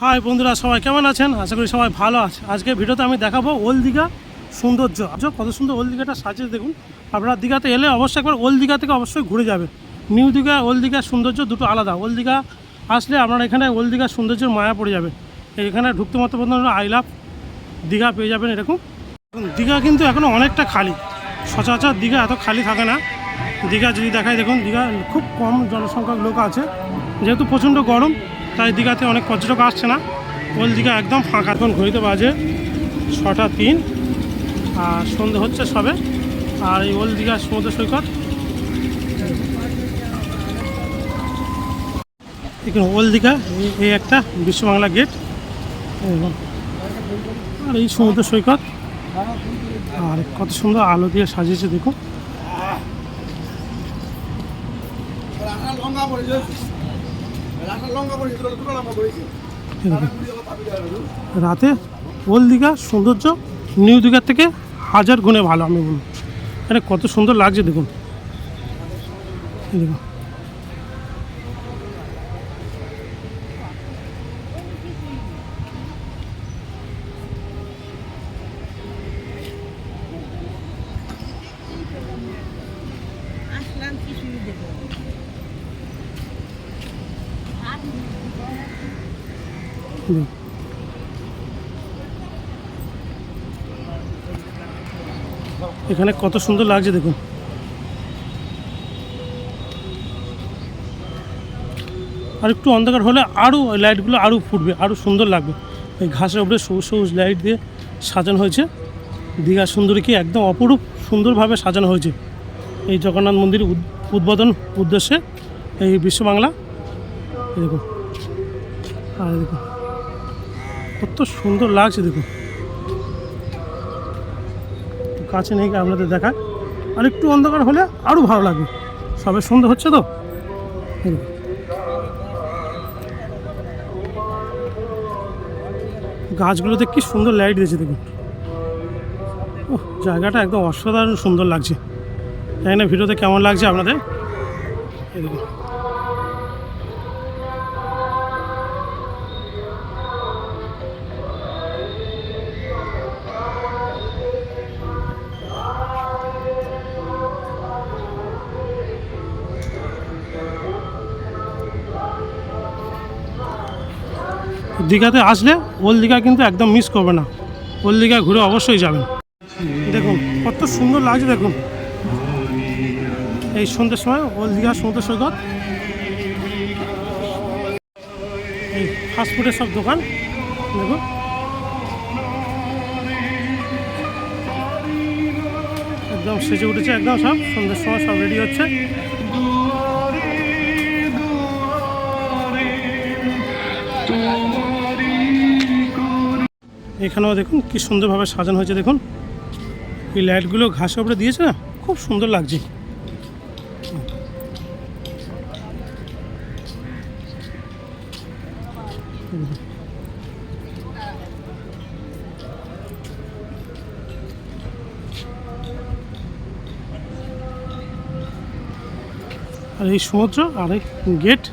High বন্ধুরা সবাই কেমন আছেন? আশা করি সবাই ভালো আছে। আজকে ভিডিওতে আমি দেখাবো ওল দীঘা সৌন্দর্য। আচ্ছা, কত সুন্দর ওল দীঘাটা সাজিয়ে দেখুন। আপনারা দীঘাতে এলে অবশ্যই একবার ওল দীঘা থেকে অবশ্যই ঘুরে যাবেন। নিউ দীঘা ওল দীঘার সৌন্দর্য দুটো আলাদা। ওল দীঘা আসলে আপনারা এখানে ওল দীঘার সৌন্দর্যের মায়া পড়ে যাবে। এখানে ঢুকতে মতো বন্ধুরা আই লাভ দীঘা পেয়ে যাবেন এরকম। দীঘা কিন্তু এখনও অনেকটা খালি। সচরাচর দীঘা এত খালি থাকে না। দীঘা যদি দেখায় দেখুন দীঘা খুব কম জনসংখ্যক লোক আছে। যেহেতু প্রচণ্ড গরম তাই দীঘাতে অনেক পর্যটক আসছে না। ওল দীঘা একদম ফাঁকা। এখন ঘড়িতে বাজে ছটা তিন আর সন্ধে হচ্ছে সবে। আর এই ওল দীঘা সমুদ্র সৈকত। এখানে ওল দীঘা, এই- একটা বিশ্ববাংলা গেট। এবং আর এই সমুদ্র সৈকত। আর কত সুন্দর আলো দিয়ে সাজিয়েছে, দেখুন। রাতে ওল দীঘা, সৌন্দর্য, নিউ দীঘার থেকে হাজার গুণে ভালো, আমি বলব। এটা কত সুন্দর লাগছে, দেখুন। দেখুন। এখানে কত সুন্দর লাগছে দেখুন। আর একটু অন্ধকার হলে আরও লাইটগুলো আরও ফুটবে আরও সুন্দর লাগবে। এই ঘাসের উপরে সবুজ সবুজ লাইট দিয়ে সাজানো হয়েছে। দীঘা সুন্দরীকে একদম অপরূপ সুন্দরভাবে সাজানো হয়েছে। এই জগন্নাথ মন্দির উদ- উদ্বোধন উদ্দেশ্যে এই বিশ্ব বাংলা এই দেখুন আর দেখুন কত সুন্দর লাগছে দেখুন কাছে নেই, আপনাদের দেখায়। আর একটু অন্ধকার হলে আরও ভালো লাগবে। সবে সুন্দর হচ্ছে তো? গাছগুলোতে কি সুন্দর লাইট দিয়েছে, দেখুন। ওহ জায়গাটা একদম অসাধারণ সুন্দর লাগছে। জানি না ভিডিওতে কেমন লাগছে আপনাদের। এই দেখুন। দীঘাতে আসলে ওল দীঘা কিন্তু একদম মিস করবে না। ওল দীঘা ঘুরে অবশ্যই যাবেন। দেখুন, কত সুন্দর লাগছে, দেখুন। এই সন্ধ্যের সময় ওল দীঘা সমুদ্র সৈকত এই ফাস্টফুডের সব দোকান, দেখুন। একদম সেজে উঠেছে, একদম সব। সন্ধ্যের সময় সব রেডি হচ্ছে। এখানেও দেখুন, কি সুন্দরভাবে সাজানো হয়েছে, দেখুন। এই লাইটগুলো ঘাসের উপরে দিয়েছে না? খুব সুন্দর লাগছে। আর এই সমুদ্র, আর এই গেট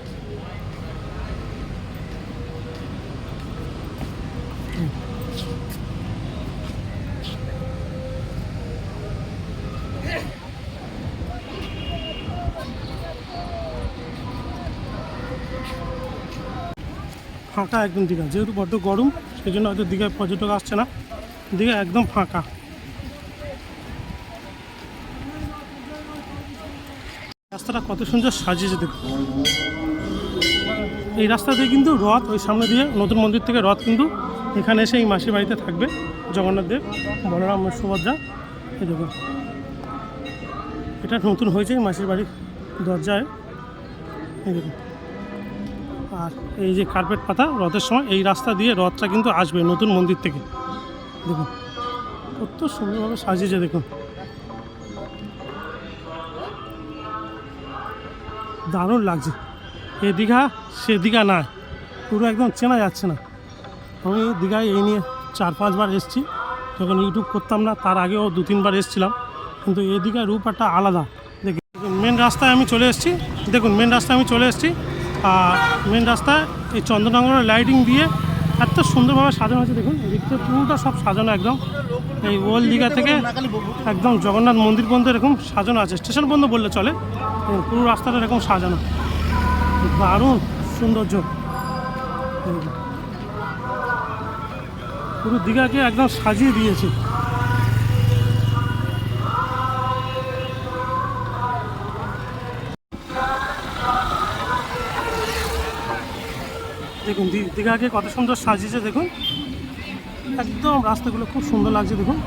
ফাঁকা একদম দীঘা। যেহেতু বড্ড গরম সেই জন্য হয়তো দীঘায় পর্যটক আসছে না। দীঘা একদম ফাঁকা। রাস্তাটা কত সুন্দর সাজিয়েছে, দেখুন। এই রাস্তা দিয়ে কিন্তু রথ, ওই সামনে দিয়ে নতুন মন্দির থেকে রথ কিন্তু এখানে এসে এই মাসির বাড়িতে থাকবে। জগন্নাথ দেব, বলরাম সুভদ্রা। এই দেখুন। এটা নতুন হয়েছে মাসির বাড়ির দরজায়। এই দেখুন। আর এই যে কার্পেট পাতা রথের সময়, এই রাস্তা দিয়ে রথটা কিন্তু আসবে নতুন মন্দির থেকে। দেখুন, কত সুন্দরভাবে সাজিয়েছে, দেখুন। দারুণ লাগছে। এ দীঘা, সে দীঘা না পুরো একদম চেনা যাচ্ছে না। আমি দীঘায় এই নিয়ে চার, পাঁচবার এসেছি। যখন ইউটিউব করতাম না, তার আগেও দু, তিনবার এসেছিলাম। কিন্তু রূপ একটা আলাদা। দেখি মেন রাস্তায় আমি চলে এসেছি। দেখুন মেন রাস্তায় আমি চলে এসেছি। মেন রাস্তায় এই চন্দ্রনগরের লাইটিং দিয়ে এত সুন্দরভাবে সাজানো হয়েছে, দেখুন, এদিকটা পুরোটা সব সাজানো একদম। এই ওল্ড দীঘা থেকে একদম জগন্নাথ মন্দির পর্যন্ত এরকম সাজানো আছে। স্টেশন পর্যন্ত বললে চলে পুরো রাস্তাটা এরকম সাজানো। দারুণ সৌন্দর্য। পুরো দীঘাকে একদম সাজিয়ে দিয়েছে। দেখুন দীঘাকে কত সুন্দর সাজিয়েছে দেখুন। একদম রাস্তাগুলো খুব সুন্দর লাগছে দেখুন।